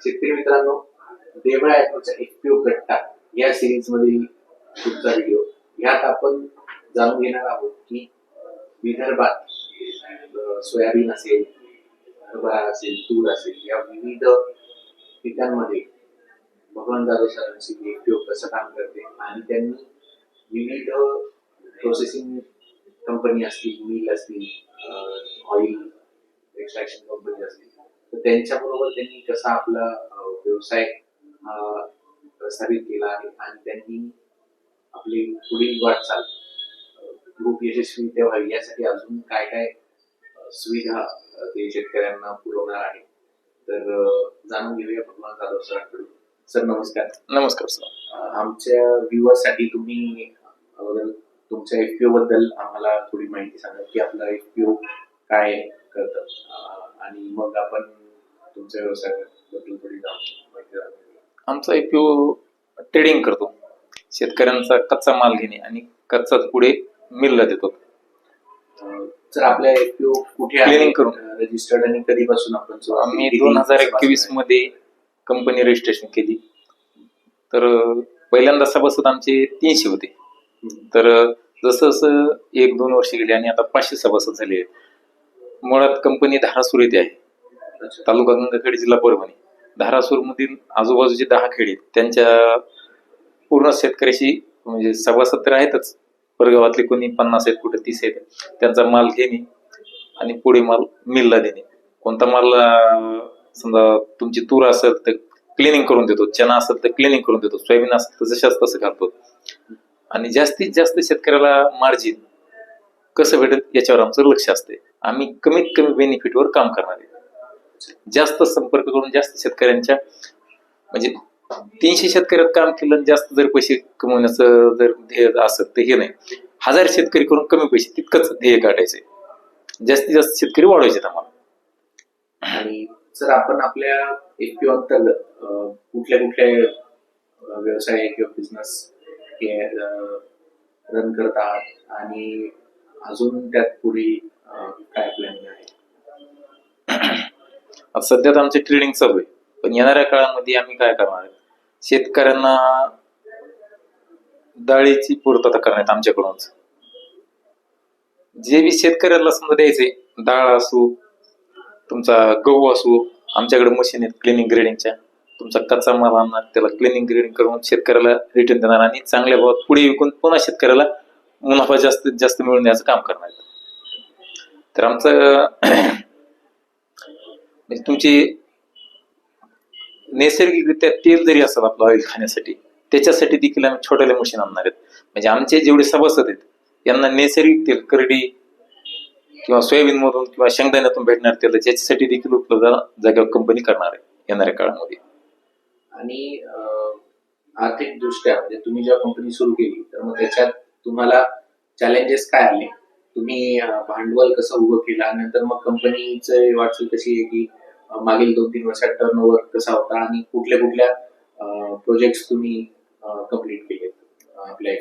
शेतकरी मित्रांनो देवळा ऍग्रोचा एफपीओ कट्टा. या सिरीज मधील पुढचा व्हिडिओ ह्यात आपण जाणून घेणार आहोत की विदर्भात सोयाबीन असेल हरभरा असेल तूर असेल या विविध पिकांमध्ये भगवान जाधव सरांची एफपीओ कसं काम करते आणि त्यांनी विविध प्रोसेसिंग कंपनी असतील मिल असतील ऑइल एक्स्ट्रॅक्शन कंपनी असतील तर त्यांच्याबरोबर त्यांनी कसा आपला व्यवसाय प्रसारित केला आहे आणि त्यांनी आपली पुढील वाटचाल खूप यशस्वी व्हावी यासाठी अजून काय काय सुविधा ते शेतकऱ्यांना पुरवणार आहे. तर जाणून घेऊया भगवान जाधव सरांकडून सर नमस्कार. नमस्कार सर. आमच्या व्ह्युअरसाठी तुम्ही अगोदर तुमच्या एफपीओ बद्दल आम्हाला थोडी माहिती सांगा की आपला एफपीओ काय करतं. आणि मग आपण तुमच्या व्यवसायाबद्दल थोडी माहिती. आमचा एपीओ ट्रेडिंग करतो शेतकऱ्यांचा कच्चा माल घेणे आणि कच्चा पुढे मिलला देतो सर आपल्या एफपीओ कुठे Cleaning करून. रजिस्टर्ड आणि कधीपासून आपण? आम्ही दोन हजार एकवीस आहे? मध्ये कंपनी रजिस्ट्रेशन केली तर पहिल्यांदा सभासद आमचे तीनशे होते. तर जसं जसं एक दोन वर्ष गेले आणि आता पाचशे सभासद झाले आहेत. मुळात कंपनी धारासूर येथे आहे अच्छा. तालुका गंगाखेड जिल्हा परभणी. धारासूर मधील आजूबाजूचे दहा खेडे त्यांच्या पूर्ण शेतकऱ्याशी म्हणजे सभासद तर आहेतच. परगावातले कोणी पन्नास आहेत कुठे तीस आहेत. त्यांचा माल घेणे आणि पुढे माल मिलला देणे. कोणता माल समजा तुमची तूर असेल तर क्लिनिंग करून देतो. चना असेल तर क्लिनिंग करून देतो. सोयाबीन असेल तर जशाच तसं घालतो. आणि जास्तीत जास्त शेतकऱ्याला मार्जिन कसं भेटेल याच्यावर आमचं लक्ष असते आम्ही कमीत कमी बेनिफिटवर काम करणार आहे. जास्त संपर्क करून जास्त शेतकऱ्यांच्या म्हणजे तीनशे शेतकऱ्यात काम केलं आणि जास्त जर पैसे कमवण्याचं जर ध्येय असत तर हे नाही. हजार शेतकरी करून कमी पैसे तितकंच ध्येय काढायचे जास्तीत जास्त शेतकरी वाढवायचे आम्हाला. आणि जर आपण आपल्या एफपीओ अंतर्गत कुठल्या कुठल्या व्यवसाय किंवा बिझनेस हे रन करत आहात आणि अजून त्यात पुढे काय प्लॅनिंग आहे? सध्या तर आमचे ट्रेडिंग चालू आहे. पण येणाऱ्या काळामध्ये आम्ही काय करणार आहे? शेतकऱ्यांना डाळीची पूर्तता करण्यात आमच्याकडूनच जे बी शेतकऱ्याला समजा द्यायचे डाळ असू तुमचा गहू असू आमच्याकडे मशीन आहेत क्लिनिंग ग्रेडिंगच्या तुमचा कच्चा माल आणणार त्याला क्लिनिंग ग्रेडिंग करून शेतकऱ्याला रिटर्न देणार आणि चांगल्या भावात पुढे विकून पुन्हा शेतकऱ्याला मुनाफा जास्तीत जास्त मिळून द्यायचं काम करणार तर आमचं म्हणजे तुमची नैसर्गिकरित्या तेल जरी असेल आपलं ऑइल खाण्यासाठी त्याच्यासाठी देखील आम्ही छोट्याले मशीन आणणार आहेत. म्हणजे आमचे जेवढे सभासद आहेत यांना नैसर्गिक तेल करडी किंवा सोयाबीन मधून किंवा शेंगदाण्यातून भेटणार तेल त्याच्यासाठी देखील उपलब्ध जागेवर कंपनी करणार आहे येणाऱ्या काळामध्ये. आणि आर्थिक दृष्ट्या म्हणजे तुम्ही जेव्हा कंपनी सुरू केली तर मग त्याच्यात तुम्हाला चॅलेंजेस काय आले? तुम्ही भांडवल कसं उभं केलं? नंतर मग कंपनीचं वाटचाल कशी आहे की मागील दोन तीन वर्षात टर्न ओव्हर कसा होता आणि कुठल्या कुठल्या प्रोजेक्ट तुम्ही कंप्लीट केले आपल्या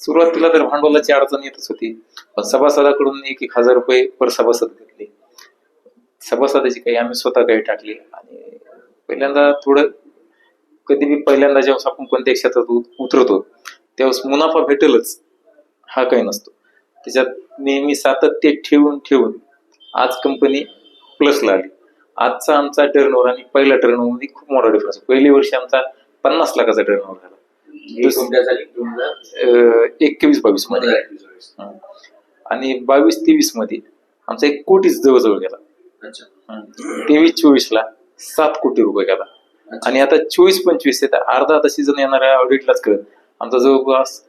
सुरुवातीला तर भांडवलाची अडचण येतच होती. पण सभासदाकडून एक एक हजार रुपये पर सभासद घेतले. सभासदाची काही आम्ही स्वतः काही टाकले. आणि पहिल्यांदा थोडं कधी बी पहिल्यांदा जेव्हा आपण कोणत्या क्षेत्रात उतरतो त्यावेळेस मुनाफा भेटेलच हा काही नसतो. त्याच्यात नेहमी सातत्य ठेवून ठेवून आज कंपनी प्लसला आली. आजचा आमचा टर्नओव्हर आणि पहिल्या टर्नओव्हरमध्ये खूप मोठा डिफरन्स पहिल्या वर्षी आमचा पन्नास लाखाचा हे कोणत्या झाली एकवीस बावीसमध्ये. आणि बावीस तेवीसमध्ये आमचा एक कोटीच जवळजवळ गेला. तेवीस चोवीस ला सात कोटी रुपये गेला. आणि आता चोवीस पंचवीस आहे अर्धा आता सीझन येणाऱ्या ऑडिटलाच कळत आमचा जवळपास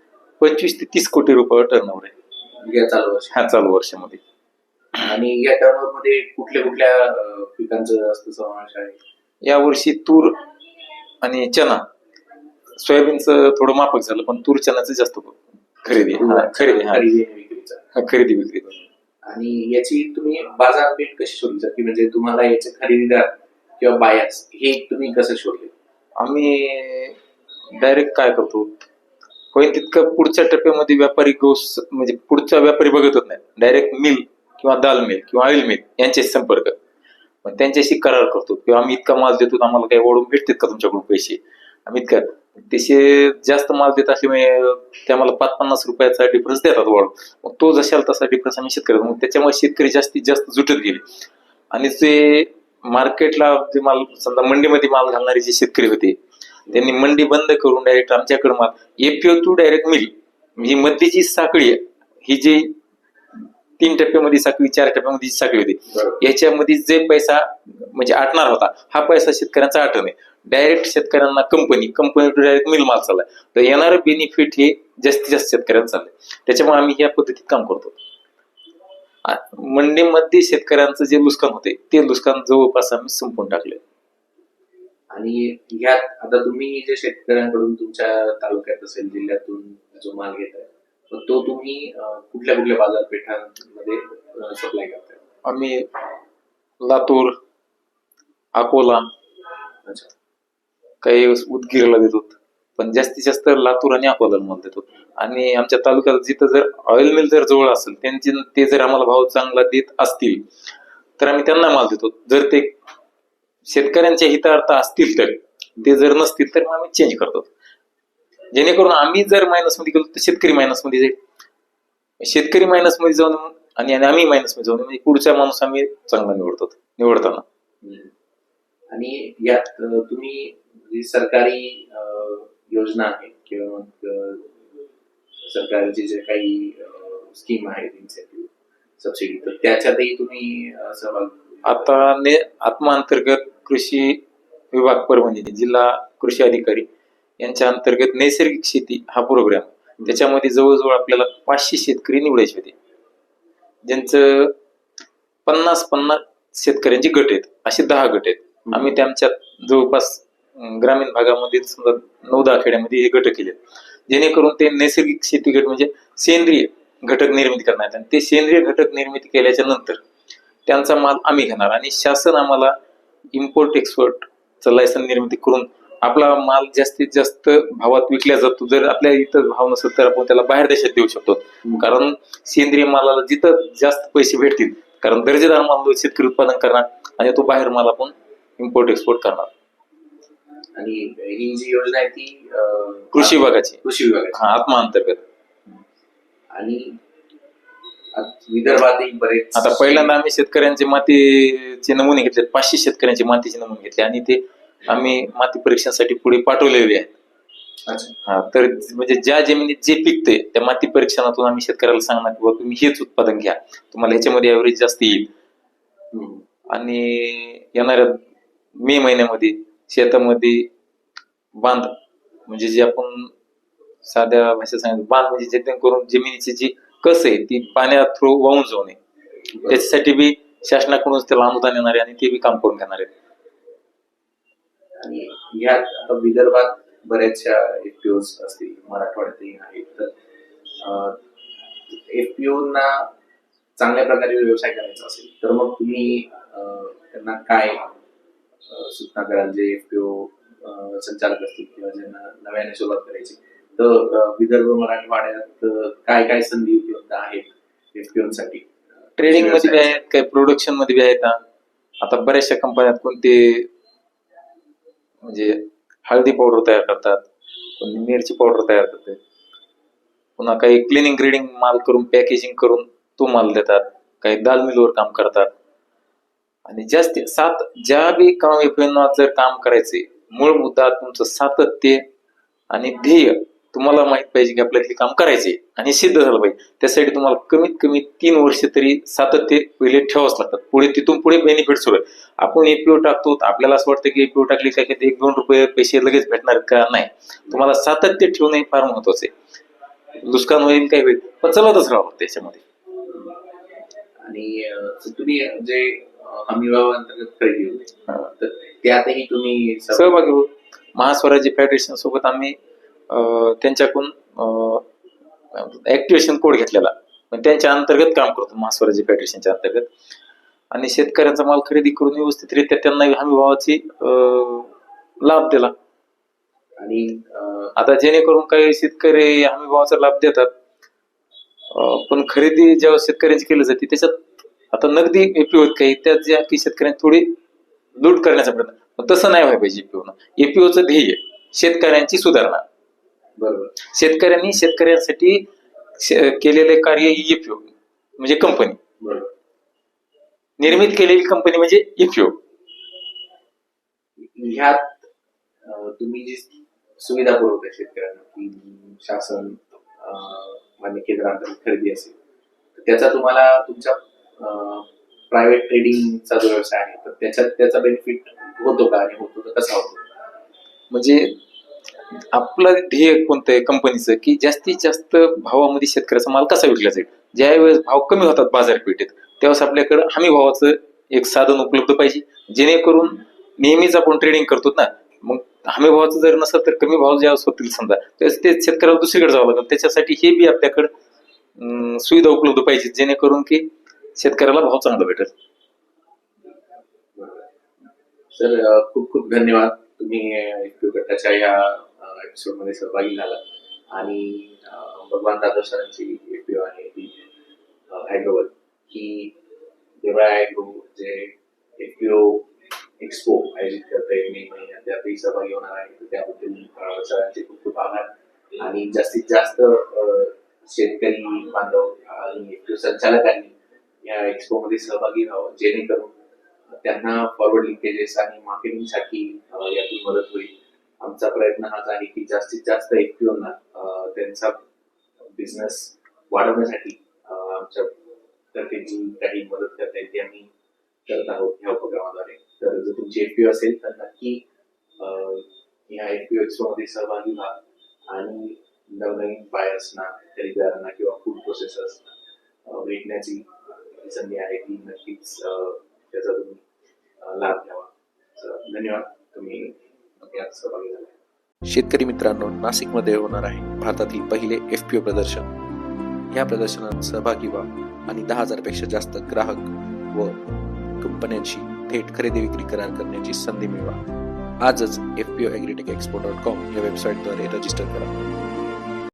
पंचवीस ते तीस कोटी रुपये आहे. चालू वर्ष. ह्या चालू वर्षामध्ये. आणि या टर्नओव्हरमध्ये कुठल्या कुठल्या पिकांचं जास्त समावेश आहे? या वर्षी तूर आणि चना सोयाबीनचं थोडं माफक झालं पण तूर चनाचं जास्त खरेदी. हा, खरेदी हा. खरेदी आणि विक्रीचं. हा, खरेदी विक्री. आणि याची तुम्ही बाजारपेठ कशी शोधली? की म्हणजे तुम्हाला याचे खरेदीदार किंवा बायर्स हे तुम्ही कसं शोधले? आम्ही डायरेक्ट काय करतो? होईल तितकं पुढच्या टप्प्यामध्ये व्यापारी गोस म्हणजे पुढचा व्यापारी बघतच नाही डायरेक्ट मिल किंवा दाल मिल किंवा ऑइल मिल यांचे संपर्क. पण त्यांच्याशी करार करतो. किंवा आम्ही इतका माल देतो आम्हाला काही ओढून भेटतात का तुमच्याकडून पैसे? आम्ही इतका तसे जास्त माल देत असल्यामुळे म्हणजे ते आम्हाला पाच पन्नास रुपयाचा डिफरन्स देतात वाढ मग तो जशाल तसा डिफरन्स आम्ही शेतकरी मग त्याच्यामुळे शेतकरी जास्तीत जास्त जुटत गेले. आणि ते मार्केटला जे माल समजा मंडीमध्ये माल घालणारे जे शेतकरी होते त्यांनी मंडी बंद करून डायरेक्ट आमच्याकडे माल. एपीओ टू डायरेक्ट मिल ही मध्येची साखळी ही जी तीन टप्प्यामध्ये साखळी चार टप्प्यामध्ये साखळी होती. याच्यामध्ये जे पैसा म्हणजे आटणार होता हा पैसा शेतकऱ्यांचा आठ नाही डायरेक्ट शेतकऱ्यांना company company to direct mill माल चाललाय. तर येणारं बेनिफिट हे जास्तीत जास्त शेतकऱ्यांना चाललंय त्याच्यामुळे आम्ही या पद्धतीत काम करतो. मंडीमध्ये शेतकऱ्यांचं जे नुकसान होते ते नुकसान जवळपास आम्ही संपून टाकले आणि ह्यात आता तुम्ही जे शेतकऱ्यांकडून तुमच्या तालुक्यात असेल जिल्ह्यातून जो माल घेताय तर तो तुम्ही कुठल्या कुठल्या बाजारपेठांमध्ये सप्लाय करताय? आम्ही लातूर अकोला काही उदगीरला देतो पण जास्तीत जास्त लातूर आणि अकोला माल देतो आणि आमच्या तालुक्यात जिथं जर ऑइल मिल जर जवळ असेल त्यांची ते जर आम्हाला भाव चांगला देत असतील तर आम्ही त्यांना माल देतो जर ते शेतकऱ्यांच्या हितार्थ असतील तर ते जर नसतील तर मग आम्ही चेंज करतो जेणेकरून आम्ही जर मायनसमध्ये गेलो तर शेतकरी मायनसमध्ये जाईल. शेतकरी मायनसमध्ये जाऊन आणि आम्ही मायनसमध्ये जाऊन म्हणजे पुढचा माणूस आम्ही चांगला निवडतो निवडताना. आणि यात तुम्ही सरकारी योजना आहे किंवा सरकारचे जे काही स्कीम आहेत इन्सेंटिव्ह सबसिडी तर त्याच्यातही तुम्ही सहभाग आता ने आत्मा अंतर्गत कृषी विभाग परभणी जिल्हा कृषी अधिकारी यांच्या अंतर्गत नैसर्गिक शेती हा प्रोग्राम त्याच्यामध्ये जवळजवळ आपल्याला पाचशे शेतकरी निवडायचे होते. ज्यांचं पन्नास पन्नास शेतकऱ्यांचे गट आहेत. असे दहा गट आहेत. आम्ही त्यांच्या जवळपास ग्रामीण भागामध्ये समजा नऊ दहा खेड्यामध्ये हे गट केले जेणेकरून ते नैसर्गिक शेती गट म्हणजे सेंद्रिय घटक निर्मिती करणार आणि ते सेंद्रिय घटक निर्मिती केल्याच्यानंतर त्यांचा माल आम्ही घेणार. आणि शासन आम्हाला इम्पोर्ट एक्सपोर्टचं लायसन निर्मिती करून आपला माल जास्तीत जास्त भावात विकला जातो. जर आपल्या इथं भाव नसेल तर आपण त्याला बाहेर देशात देऊ शकतो. कारण सेंद्रिय मालाला जिथं जास्त पैसे भेटतील कारण दर्जेदार माल शेतकरी उत्पादन करणार आणि तो बाहेर माल आपण इम्पोर्ट एक्सपोर्ट करणार. आणि ही जी योजना आहे ती कृषी विभागाची. कृषी विभागाची. हा आत्मा अंतर्गत आणि विदर्भातही बरेच आता पहिल्यांदा आम्ही शेतकऱ्यांचे मातीचे नमुने घेतले पाचशे शेतकऱ्यांचे मातीचे नमुने घेतले आणि ते आम्ही माती परीक्षणासाठी पुढे पाठवलेले अच्छा. हा तर म्हणजे ज्या जमिनीत जे पिकते त्या माती परीक्षणातून आम्ही शेतकऱ्याला सांगणार की तुम्ही हेच उत्पादन घ्या. तुम्हाला ह्याच्यामध्ये ऍव्हरेज जास्त येईल. आणि येणाऱ्या मे महिन्यामध्ये शेतामध्ये बांध म्हणजे जे आपण साध्या भाषेत सांगितलं बांध म्हणजे जेणेकरून जमिनीची जी कस आहे ती पाण्या थ्रू वाहून जाऊ नये. त्याच्यासाठी बी शासनाकडून त्याला अनुदान येणार आहे आणि ते बी काम करून घेणार आहेत. आणि यात आता विदर्भात बऱ्याचशा एफपीओ असतील मराठवाड्यातही आहेत. तर एफपीओ ना चांगल्या प्रकारे व्यवसाय करायचा असेल तर मग तुम्ही त्यांना काय सूचना कराल जे एफपीओ संचालक असतील किंवा ज्यांना नव्याने सुरुवात करायची? तर विदर्भ मराठवाड्यात काय काय संधी उपलब्ध आहेत एफपीओ साठी? ट्रेडिंगमध्ये बी आहेत काही प्रोडक्शनमध्ये बी आहेत. आता बऱ्याचशा कंपन्यात कोणते म्हणजे हळदी पावडर तयार करतात कोणी मिरची पावडर तयार करते. पुन्हा काही क्लिनिंग ग्रेडिंग माल करून पॅकेजिंग करून तो माल देतात काही दाल मिलवर काम करतात. आणि जास्त सात ज्या बी काम जर काम करायचे मूळ मुद्दा तुमचं सातत्य आणि ध्येय. तुम्हाला माहीत पाहिजे की आपल्याला हे काम करायचे आणि सिद्ध झालं पाहिजे. त्यासाठी तुम्हाला कमीत कमी तीन वर्ष तरी सातत्य पहिले ठेवावंच लागतात. पुढे तिथून पुढे बेनिफिट सुरू आहे. आपण एपीओ टाकतो आपल्याला असं वाटतं की एपीओ टाकली काय की एक दोन रुपये पैसे लगेच भेटणार का? नाही. तुम्हाला सातत्य ठेवणं हे फार महत्वाचं आहे. नुकसान होईल काय होईल? पण चलतच राहावं त्याच्यामध्ये आणि तुम्ही जे अं, हमीभाव अंतर्गत खरेदी होते त्यातही तुम्ही सहभाग- होऊ. महास्वराज्य फेडरेशन सोबत आम्ही त्यांच्याकडून ऍक्टिव्हेशन कोड घेतलेला. त्यांच्या अंतर्गत काम करतो महास्वराज्य फेडरेशनच्या अंतर्गत. आणि शेतकऱ्यांचा माल खरेदी करून व्यवस्थितरित्या त्यांना हमी भावाची लाभ दिला. आणि आता जेणेकरून काही शेतकरी हमी भावाचा लाभ देतात. पण खरेदी जेव्हा शेतकऱ्यांची केली जाते त्याच्यात आता नगदी एपीओ काही त्यात ज्या की शेतकऱ्यांनी थोडी लूट करण्याचा प्रयत्न. तसं नाही व्हायला पाहिजे एपीओ एपीओचं ध्येय शेतकऱ्यांची सुधारणा. बरोबर. शेतकऱ्यांनी शेतकऱ्यांसाठी केलेले कार्य एपीओ म्हणजे कंपनी निर्मित केलेली कंपनी म्हणजे एपीओ ह्यात तुम्ही जी सुविधा पुरवता शेतकऱ्यांना शासन मान्य केंद्रांतर्गत खरेदी असेल तर त्याचा तुम्हाला तुमच्या प्रायव्हेट ट्रेडिंगचा जो व्यवसाय आहे तर त्याच्यात त्याचा बेनिफिट होतो का आणि होतो तर कसा होतो? म्हणजे आपलं ध्येय कोणतं आहे कंपनीचं की जास्तीत जास्त भावामध्ये शेतकऱ्याचा माल कसा विकला जाईल? ज्यावेळेस भाव कमी होतात बाजारपेठेत त्यावेळेस आपल्याकडे हमी भावाचं एक साधन उपलब्ध पाहिजे. जेणेकरून नेहमीच आपण ट्रेडिंग करतो ना मग हमी भावाचं जर नसेल तर कमी भाव ज्यावेळेस होतील समजा त्यावेळेस ते शेतकऱ्याला दुसरीकडे जावं लागेल. त्याच्यासाठी हे बी आपल्याकडे सुविधा उपलब्ध पाहिजे जेणेकरून की शेतकऱ्याला भाव चांगला भेटेल. सर खूप खूप धन्यवाद. तुम्ही या एपिसोडमध्ये सहभागी झाला. आणि भगवान दादा सरांची एफपीओ आहे ती ॲग्रोवर ही देवळा ॲग्रो जे एफपीओ एक्सपो आयोजित करते मे महिन्यात. त्यातही सहभागी होणार आहे. त्याबद्दल सरांचे खूप खूप आभार. आणि जास्तीत जास्त शेतकरी बांधव आणि संचालकांनी या एक्सपो मध्ये सहभागी व्हावं. जेणेकरून त्यांना फॉरवर्ड लिंकेजेस आणि मार्केटिंगसाठी अ, यातून मदत होईल. आमचा प्रयत्न हाच आहे की जास्तीत जास्त एफपीओना त्यांचा बिझनेस वाढवण्यासाठी आमच्या तर्फे जी काही मदत करता येईल ती आम्ही करत आहोत ह्या उपक्रमाद्वारे. तर जर तुमची एफपीओ असेल तर नक्की ह्या या एफपीओ एक्सपो मध्ये सहभागी व्हा आणि नवनवीन बायर्सना खरेदीदारांना किंवा फूड प्रोसेसर्सना भेटण्याची संधी आहे ती नक्कीच त्याचा तुम्ही लाभ घ्यावा. धन्यवाद. तुम्ही यात सहभागी झाले शेतकरी मित्रांनो नाशिकमध्ये होणार आहे भारतातील पहिले एफ पी ओ प्रदर्शन. या प्रदर्शनात सहभागी व्हा आणि दहा हजारपेक्षा जास्त ग्राहक व कंपन्यांशी थेट खरेदी विक्री करार करण्याची संधी मिळवा. आजच F P O agritech expo dot com या वेबसाईटद्वारे रजिस्टर करा.